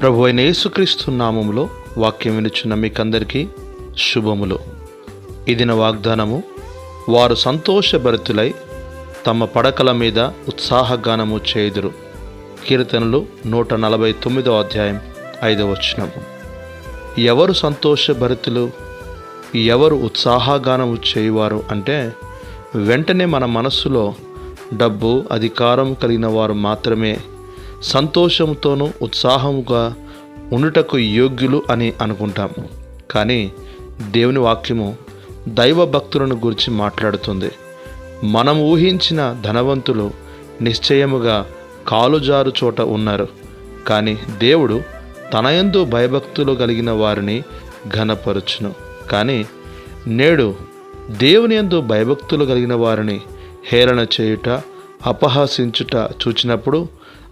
ప్రభు అయిన యేసుక్రీస్తు నామములో వాక్యం వినుచున్న మీకందరికీ శుభములు. ఇదిన వాగ్దానము వారు సంతోషభరితులై తమ పడకల మీద ఉత్సాహగానము చేయుదురు. కీర్తనలు నూట నలభై తొమ్మిదో అధ్యాయం ఐదవ వచ్చినము ఎవరు సంతోషభరితులు ఎవరు ఉత్సాహగానము చేయువారు అంటే వెంటనే మన మనస్సులో డబ్బు అధికారం కలిగిన వారు మాత్రమే సంతోషంతోనూ ఉత్సాహముగా ఉండుటకు యోగ్యులు అని అనుకుంటాం. కానీ దేవుని వాక్యము దైవ భక్తులను గురించి మాట్లాడుతుంది. మనం ఊహించిన ధనవంతులు నిశ్చయముగా కాలుజారు చోట ఉన్నారు. కానీ దేవుడు తనయందు భయభక్తులు కలిగిన వారిని ఘనపరచును. కానీ నేడు దేవుని యందు భయభక్తులు కలిగిన వారిని హేళన చేయుట అపహాసించుట చూచినప్పుడు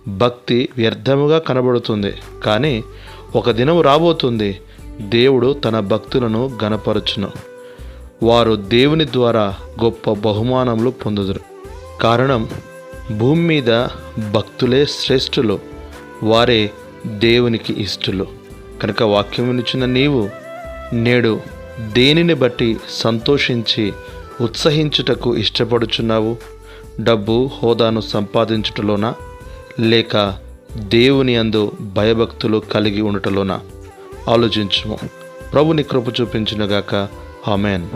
భక్తి వ్యర్థముగా కనబడుతుంది. కానీ ఒక దినం రాబోతుంది. దేవుడు తన భక్తులను గనపరచును వారు దేవుని ద్వారా గొప్ప బహుమానములు పొందుదురు. కారణం భూమి మీద భక్తులే శ్రేష్ఠులు. వారే దేవునికి ఇష్టలు. కనుక వాక్యం వినిచిన నీవు నేడు దేనిని బట్టి సంతోషించి ఉత్సహించుటకు ఇష్టపడుచున్నావు? డబ్బు హోదాను సంపాదించుటలోనా? లేక దేవుని అందు భయభక్తులు కలిగి ఉండటలోన ఆలోచించుము. ప్రభుని కృప చూపించునుగాక. ఆమెన్.